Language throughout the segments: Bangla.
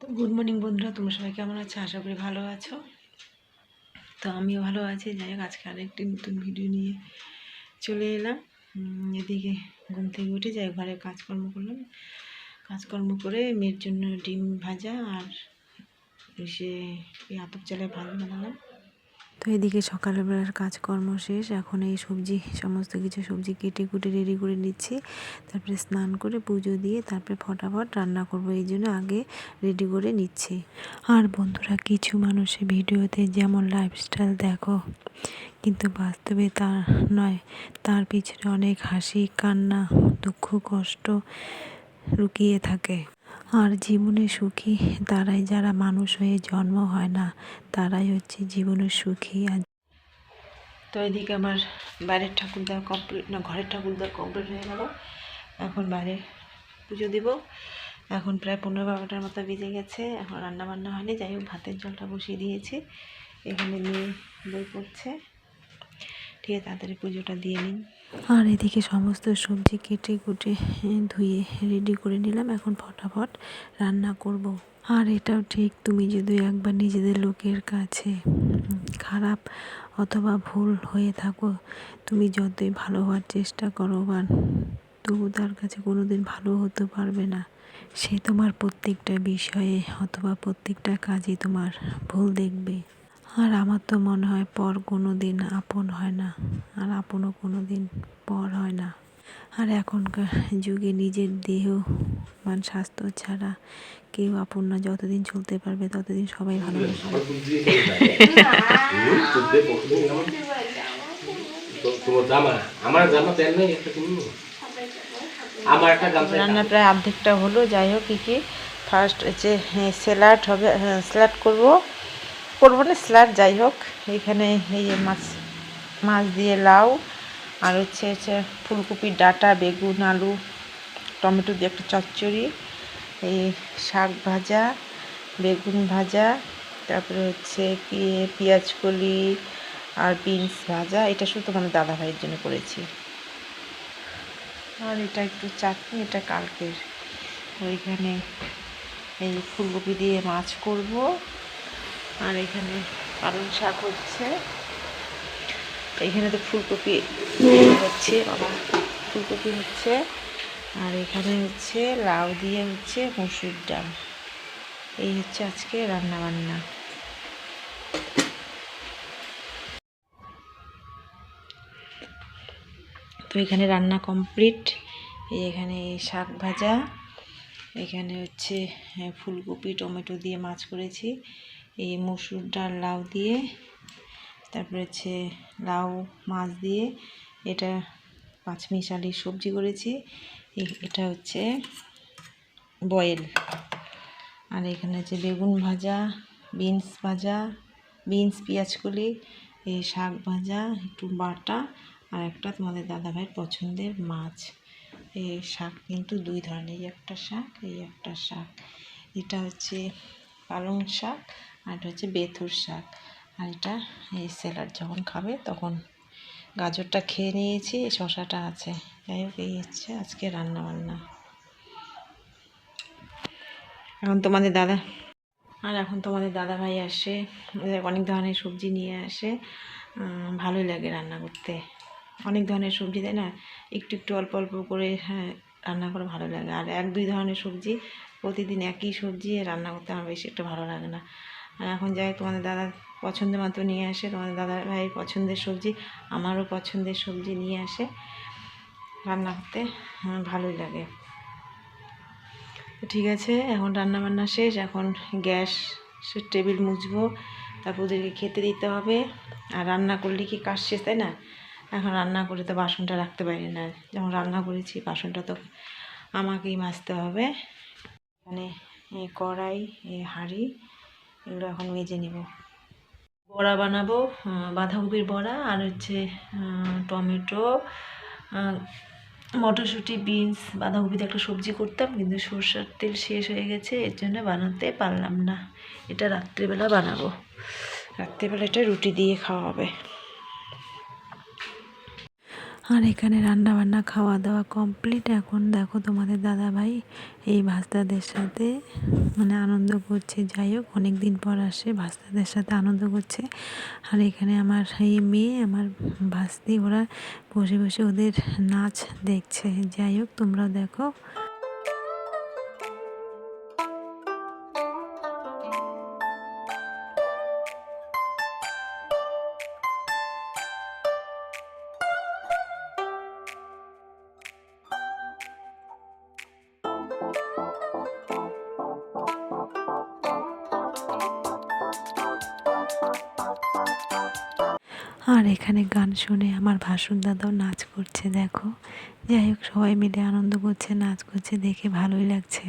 তো গুড মর্নিং বন্ধুরা, তোমরা সবাই কেমন আছো? আশা করি ভালো আছো। তো আমিও ভালো আছি। যাই হোক, আজকে আরেকটি নতুন ভিডিও নিয়ে চলে এলাম। এদিকে ঘুম থেকে উঠে যাই, ঘরে কাজকর্ম করলাম। কাজকর্ম করে মেয়ের জন্য ডিম ভাজা আর সে আতপ চালে ভাত বানালাম। তো এদিকে সকালবেলার কাজকর্ম শেষ। এখন এই সবজি, সমস্ত কিছু সবজি কেটে কুটে রেডি করে নিচ্ছি। তারপরে স্নান করে পুজো দিয়ে তারপরে ফটাফট রান্না করব। এই জন্য আগে রেডি করে নিচ্ছি। আর বন্ধুরা, কিছু মানুষের ভিডিওতে যেমন লাইফস্টাইল দেখো, কিন্তু বাস্তবে তা নয়। তার পিছনে অনেক হাসি, কান্না, দুঃখ, কষ্ট লুকিয়ে থাকে। আর জীবনে সুখী তারাই যারা মানুষ হয়ে জন্ম হয় না, তারাই হচ্ছে জীবনের সুখী। আর তো এদিকে আমার বাইরের ঠাকুর দেওয়া কমপ্লিট না, ঘরের ঠাকুর দেওয়া কমপ্লিট হয়ে গেল। এখন বাইরে পুজো দিব। এখন প্রায় পনেরো বারোটার মতো বেজে গেছে। এখন রান্না বান্না হয়নি, যাই হোক ভাতের জলটা বসিয়ে দিয়েছি। এখানে মেয়ে বই পড়ছে। আছে তাড়াতাড়ি পুজোটা দিয়ে নিন। আর এদিকে সমস্ত সবজি কেটে কুটে ধুয়ে রেডি করে নিলাম। এখন ফটাফট রান্না করব। আর এটাও ঠিক, তুমি যদি একবার নিজেদের লোকের কাছে খারাপ অথবা ভুল হয়ে থাকো, তুমি যতই ভালো হওয়ার চেষ্টা করো, বা তবু তার কাছে কোনো দিন ভালো হতে পারবে না। সে তোমার প্রত্যেকটা বিষয়ে অথবা প্রত্যেকটা কাজে তোমার ভুল দেখবে। আর আমার তো মনে হয় পর কোনো দিন আপন হয় না, আর আপনও কোনো দিন পর হয় না। আর এখনকার যুগে নিজের দেহ, মান, স্বাস্থ্য ছাড়া কেউ আপন না, যতদিন চলতে পারবে ততদিন সবাই গামছা রান্না প্রায় অর্ধেকটা হলো, যাই হোক, কী কী। ফার্স্ট হচ্ছে স্যালাড হবে স্যালাড করব। করব না, স্যালাড যাই হোক। এখানে এই মাছ মাছ দিয়ে লাউ, আর হচ্ছে হচ্ছে ফুলকপির ডাঁটা, বেগুন, আলু, টমেটো দিয়ে একটা চচ্চড়ি, এই শাক ভাজা, বেগুন ভাজা, তারপরে হচ্ছে কি, পেঁয়াজ কলি, আর বিনস ভাজা, এটা শুধু মানে দাদা ভাইয়ের জন্য করেছি। আর এটা একটু চাটনি, এটা কালকের। ওইখানে এই ফুলকপি দিয়ে মাছ করব। আর এখানে পালং শাক হচ্ছে। এখানে তো ফুলকপি হচ্ছে বাবা ফুলকপি হচ্ছে। আর এখানে হচ্ছে লাউ দিয়ে হচ্ছে মসুর ডাল। এই হচ্ছে আজকে রান্না বান্না তো এখানে রান্না কমপ্লিট। এই এখানে শাক ভাজা। এখানে হচ্ছে হ্যাঁ, ফুলকপি টমেটো দিয়ে মাছ করেছি। এই মসুর ডাল লাউ দিয়ে, তারপরে হচ্ছে লাউ মাছ দিয়ে এটা পাঁচমিশালি সবজি করেছি। এটা হচ্ছে বয়েল। আর এখানে হচ্ছে বেগুন ভাজা, বিনস ভাজা, বিনস, পেঁয়াজকলি, এই শাক ভাজা, একটু বাটা আর একটা তোমাদের দাদাভাইয়ের পছন্দের মাছ। এই শাক কিন্তু দুই ধরনের, এই একটা শাক, এই একটা শাক। এটা হচ্ছে পালং শাক আর এটা হচ্ছে বেথুর শাক। আর এটা এই স্যালাড যখন খাবে তখন গাজরটা খেয়ে নিয়েছি, শশাটা আছে। যাই হোক, এই হচ্ছে আজকে রান্না বান্না এখন তোমাদের দাদা আর এখন তোমাদের দাদা ভাই আসে অনেক ধরনের সবজি নিয়ে আসে। ভালোই লাগে রান্না করতে। অনেক ধরনের সবজি, তাই না? একটু একটু অল্প অল্প করে হ্যাঁ রান্না করে ভালো লাগে। আর এক দুই ধরনের সবজি, প্রতিদিন একই সবজি রান্না করতে আমার বেশি একটা ভালো লাগে না। আর এখন যাই, তোমাদের দাদা পছন্দ মতো নিয়ে আসে, তোমাদের দাদা ভাইয়ের পছন্দের সবজি, আমারও পছন্দের সবজি নিয়ে আসে রান্না করতে আমার ভালোই লাগে। ঠিক আছে, এখন রান্না বান্না শেষ, এখন গ্যাস টেবিল মুছবো, তারপর ওদেরকে খেতে দিতে হবে, আর রান্না করলে কি কাজ শেষ, তাই না? এখন রান্না করে তো বাসনটা রাখতে পারি না, যখন রান্না করেছি বাসনটা তো আমাকেই মাজতে হবে। মানে কড়াই হাঁড়ি এগুলো এখন মেজে নেব। বড়া বানাবো বাঁধাকপির বড়া আর হচ্ছে টমেটো মটরশুঁটি, বিনস, বাঁধাকপিতে একটা সবজি করতাম কিন্তু সরষের তেল শেষ হয়ে গেছে, এর জন্য বানাতে পারলাম না। এটা রাত্রিবেলা বানাবো। রাত্রিবেলা এটা রুটি দিয়ে খাওয়া হবে। আর এখানে রান্না বান্না খাওয়া দাওয়া কমপ্লিট এখন দেখো তোমাদের দাদা ভাই এই ভাস্তাদের সাথে মানে আনন্দ করছে। যাই হোক অনেক দিন পর আসে, ভাস্তাদের সাথে আনন্দ করছে। আর এখানে আমার এই মেয়ে, আমার ভাস্তি, ওরা বসে বসে ওদের নাচ দেখছে। যাই হোক তোমরা দেখো। আর এখানে গান শুনে আমার ভাসুর দাদাও নাচ করছে, দেখো। যাই হোক, সবাই মিলে আনন্দ করছে, নাচ করছে, দেখে ভালোই লাগছে।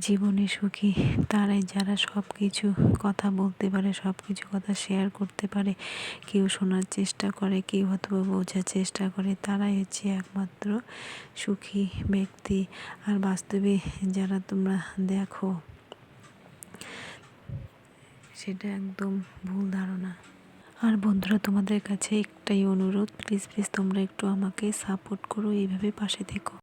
জীবনে সুখী। তারাই যারা সব কিছু কথা বলতে পারে সব কিছু কথা শেয়ার করতে পারে, কেউ শোনার চেষ্টা করে, কেউ হয়তো বোঝার চেষ্টা করে, তারাই হচ্ছে একমাত্র সুখী ব্যক্তি। আর বাস্তবে যারা তোমরা দেখো, সেটা একদম ভুল ধারণা। আর বন্ধুরা, তোমাদের কাছে একটাই অনুরোধ প্লিজ প্লিজ তোমরা একটু আমাকে সাপোর্ট করো, এইভাবে পাশে থেকো।